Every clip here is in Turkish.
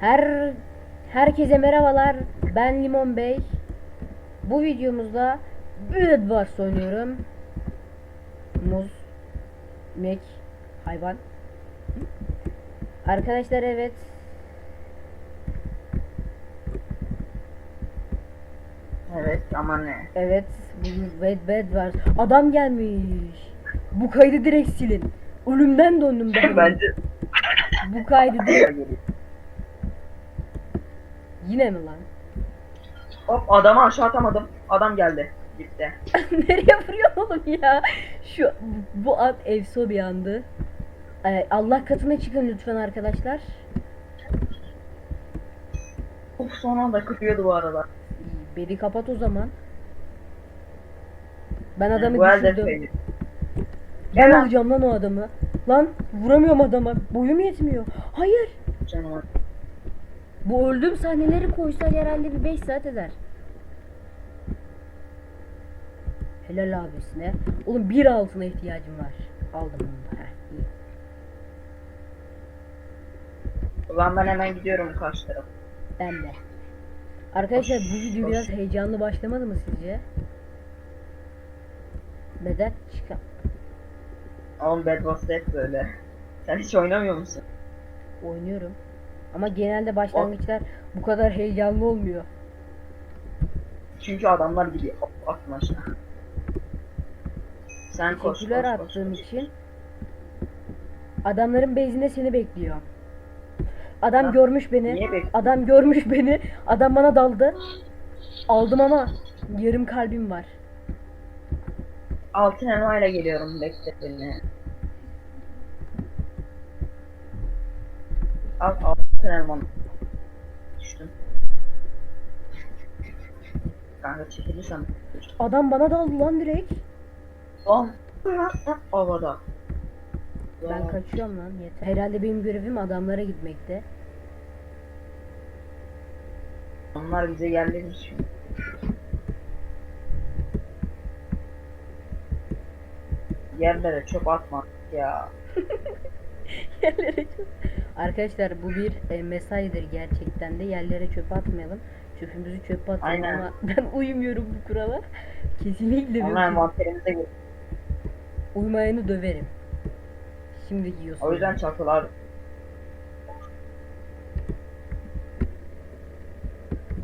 Her herkese merhabalar. Ben Limon Bey. Bu videomuzda Bed Wars oynuyorum. Muz, mek, hayvan. Arkadaşlar evet. Evet ama ne? Evet. Bed Bed Wars. Adam gelmiş. Bu kaydı direkt silin. Ölümden döndüm ben. Bence Bu kaydı direkt. Yine mi lan? Hop adamı aşağı atamadım. Adam geldi. Gitti. Nereye vuruyor oğlum ya? Şu bu at efso bir andı. Ee, Allah katına çıkın lütfen arkadaşlar. Of son anda kırıyordu bu arada. Beni kapat o zaman. Ben adamı elde düşürdüm. fail. Ben Gel lan. o adamı. Lan vuramıyorum adama. Boyum yetmiyor. Hayır. Canım. Bu öldüğüm sahneleri koysak herhalde bir 5 saat eder. Helal abisine. Oğlum bir altına ihtiyacım var. Aldım onu da. Heh, iyi. Ulan ben hemen gidiyorum karşı tarafa. Ben de. Arkadaşlar bu video biraz heyecanlı başlamadı mı sizce? Neden? Çıkar. Oğlum Bad hep böyle. Sen hiç oynamıyor musun? Oynuyorum. Ama genelde başlangıçlar bu kadar heyecanlı olmuyor. Çünkü adamlar gidiyor. Atma aşağı. Sen koş koş Teşekkürler koş. attığın koş. için. Adamların bezinde seni bekliyor. Adam Ha, görmüş beni. Niye? Adam görmüş beni. Adam bana daldı. Aldım ama yarım kalbim var. Altın elmayla geliyorum bekle beni. Al altın elmanı. Düştüm. Kanka çekilirsen. Adam bana daldı lan direkt. Lan. Havada. Ben kaçıyorum lan yeter. Herhalde benim görevim adamlara gitmekte. Onlar bize yerlemiş. Yerlere çöp atma ya. Yerlere çöp. Arkadaşlar bu bir e, mesaidir gerçekten de yerlere çöp atmayalım. Çöpümüzü çöpe atalım Aynen. ama ben uymuyorum bu kurala. Kesinlikle Onlar yok. envanterimize gir. Uymayanı döverim. Şimdi yiyorsun. O yüzden çatılar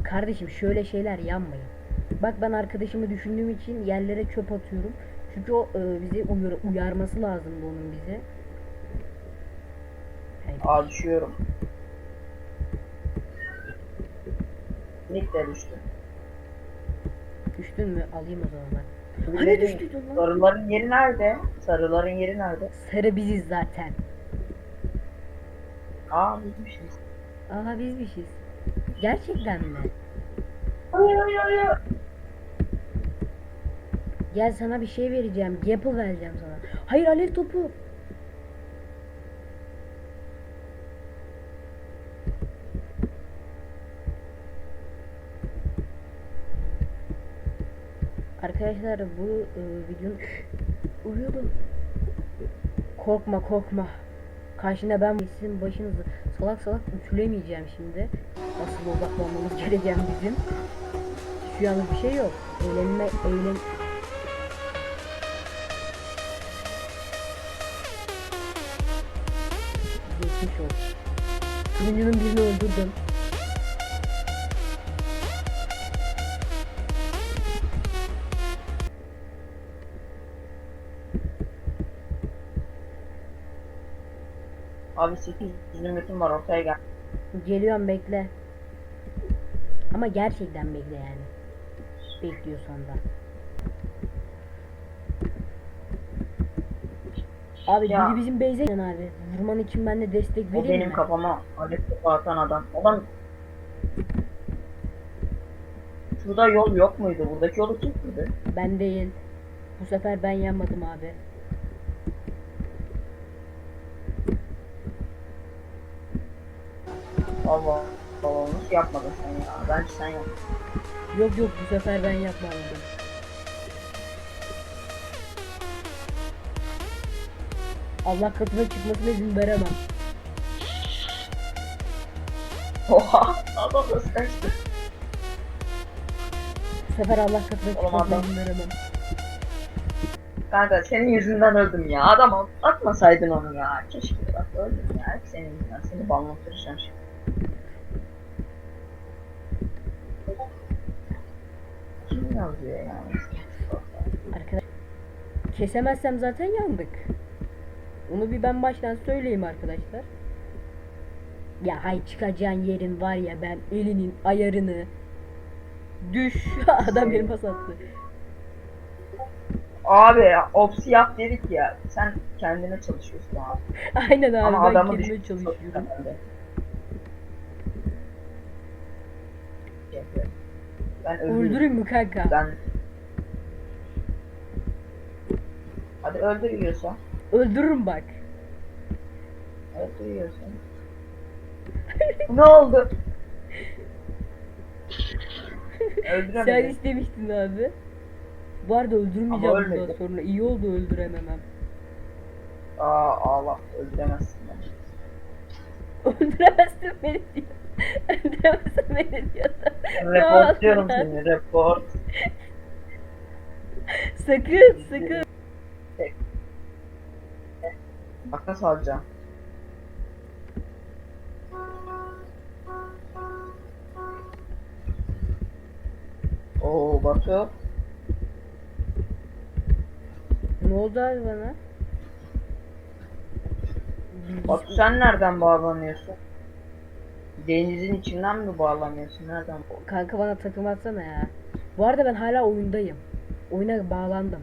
Kardeşim şöyle şeyler yanmayın. Bak ben arkadaşımı düşündüğüm için yerlere çöp atıyorum. Çünkü o e, bizi uyar, uyarması lazımdı onun bize. Aa düşüyorum. Nick de düştü. Düştün mü? Alayım o zaman ben. Hani düştüydün lan? Sarıların yeri nerede? Sarıların yeri nerede? Sarı biziz zaten. Aa bizmişiz. Aha bizmişiz. Gerçekten mi? Hayır hayır hayır. Gel sana bir şey vereceğim. Apple vereceğim sana. Hayır alev topu. Arkadaşlar bu e, videonun uyuyordum. Korkma korkma. Karşında ben sizin başınızı salak salak ütülemeyeceğim şimdi. Asıl odaklanmamız gereken bizim. Şu yalnız bir şey yok. Eğlenme, eğlen... Geçmiş olsun. Turuncunun birini öldürdüm. Abi 800 limitim var ortaya gel. Geliyorum bekle. Ama gerçekten bekle yani. Bekliyorsan da. Abi Ya. biri bizim gelen abi. Vurman için ben de destek O vereyim benim mi? kafama alet topu atan adam. Adam Şurada yol yok muydu? Buradaki yolu kim kırdı? Ben değil. Bu sefer ben yanmadım abi. Allah Allah nasıl yapmadın sen ya? Bence sen yap. Yok yok bu sefer ben yapmadım. Allah katına çıkmasına izin veremem. Oha adam nasıl kaçtı? Bu sefer Allah katına Oğlum adam- çıkmasını veremem. Kanka senin yüzünden öldüm ya. Adam at- atmasaydın onu ya. Keşke bak öldüm ya. Hep senin yüzünden. Seni banlatıracağım şimdi. Kim yazıyor yani? Arkadaş kesemezsem zaten yandık. Onu bir ben baştan söyleyeyim arkadaşlar. Ya hay çıkacağın yerin var ya ben elinin ayarını düş adam benim pas attı. Abi ya, opsi yap dedik ya. Sen kendine çalışıyorsun abi. Aynen abi Ama ben kendime çalışıyorum. Ben öldürürüm. Öldürün mü kanka? Ben... Hadi öldürüyorsan. Öldürürüm bak. Öldürüyorsan. ne oldu? Sen Öldüremedim. istemiştin abi. Bu arada öldürmeyeceğim bundan sonra. İyi oldu öldürememem. Aa ağla. Öldüremezsin beni. Öldüremezsin beni diyor. Öldüremezsin beni diyor. Report diyorum seni. Report. Sakın sakın. Bak nasıl alacağım. Oo Batu. Ne oldu abi bana? Batu sen nereden bağlanıyorsun? Denizin içinden mi bağlanıyorsun? Nereden? Kanka bana takım atsana ya. Bu arada ben hala oyundayım. Oyuna bağlandım.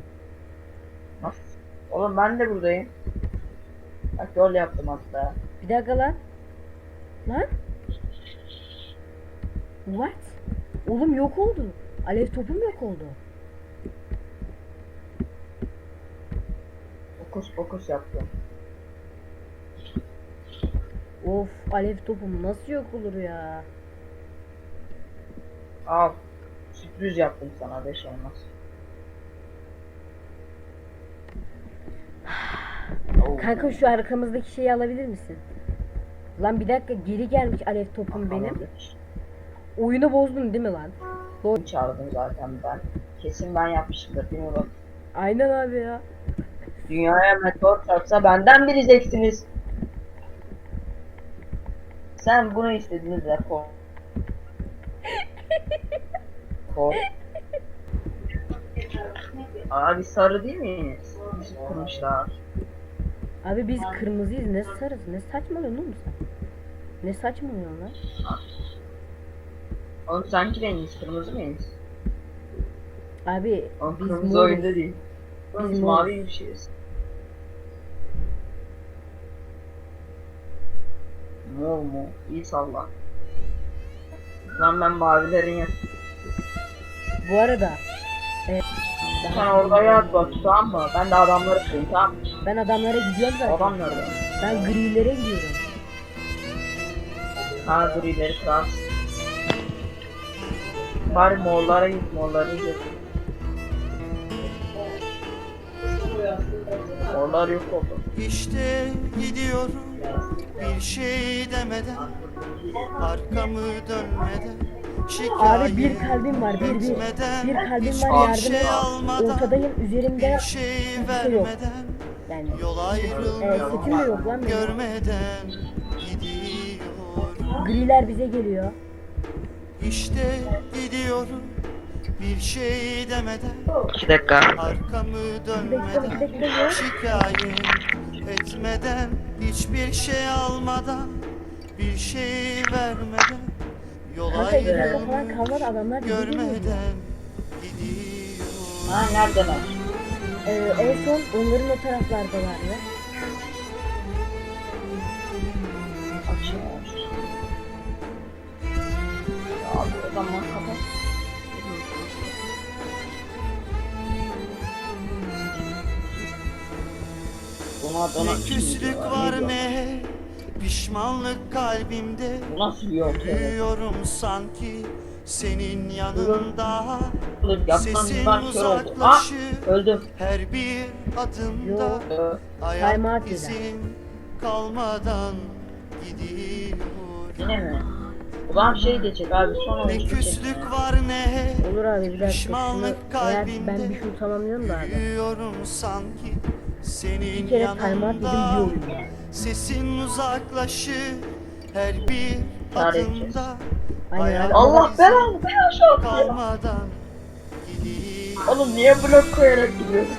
Nasıl? Oğlum ben de buradayım. Bak yol yaptım hatta. Bir dakika lan. Lan? What? Oğlum yok oldu. Alev topum yok oldu. Fokus fokus yaptım. Of alev topum nasıl yok olur ya? Al. Sürpriz yaptım sana 5 olmaz. Kanka şu arkamızdaki şeyi alabilir misin? Lan bir dakika geri gelmiş alev topum benim. Oyunu bozdun değil mi lan? Oyun çağırdım zaten ben. Kesin ben yapmışımdır bak. Aynen abi ya. Dünyaya meteor çarpsa benden bileceksiniz. Sen bunu istediniz rapor. Rapor. Abi sarı değil miyiz? Bizi kurmuşlar. Abi biz kırmızıyız ne sarız ne saçmalıyorsun oğlum sen? Ne saçmalıyorsun lan? Oğlum sanki rengiz kırmızı mıyız? Abi Oğlum biz kırmızı moruz. oyunda değil. Biz biz moruz. mavi bir şeyiz. Mor mu? İyi salla. Lan ben mavilerin ya. Bu arada e, Sen orada yat bak tamam mı? Ben de adamları tutayım tamam mı? ben adamlara gidiyorum zaten. Adam nerede? Ben grilere gidiyorum. Ha grileri kras. Bari morlara git morlara git. Morlar yok oldu. İşte gidiyorum bir şey demeden Arkamı dönmeden Abi bir kalbim var bir bir. Bir kalbim var yardım şey et. Ortadayım üzerimde Bir şey şey yok. vermeden yani. Yol E, ayrılmıyor de yok lan benim. Görmeden gidiyor Griler bize geliyor. İşte gidiyorum bir şey demeden 2 dakika. Arkamı Bir dakika bir dönmeden dakika ya. Şikayet etmeden Hiçbir şey almadan Bir şey vermeden Yol Kanka dakika falan kalmadı adamlar. Görmeden gidiyor Ha neredeler? E, en son onların o taraflardalar ya. Dona Ne küslük var ne Pişmanlık kalbimde nasıl bir yol? Büyüyorum sanki Senin yanında yapmam Sesin kör oldu. Ah uzaklaşır öldüm. Her bir adımda Yok. Ee, Ayak izin kalmadan gidiyor Yine mi? Zaman şey diyecek abi son Ne oyun diyecek. küslük var ne Olur abi bir dakika. Şunu, Pişmanlık eğer ben kalbimde. bir şunu tamamlıyorum da abi. Yürüyorum sanki senin Bir kere yanında. Sesin uzaklaşır her bir adımda Aynen. Allah belanı ben aşağı atıyor. Oğlum niye blok koyarak gidiyorsun?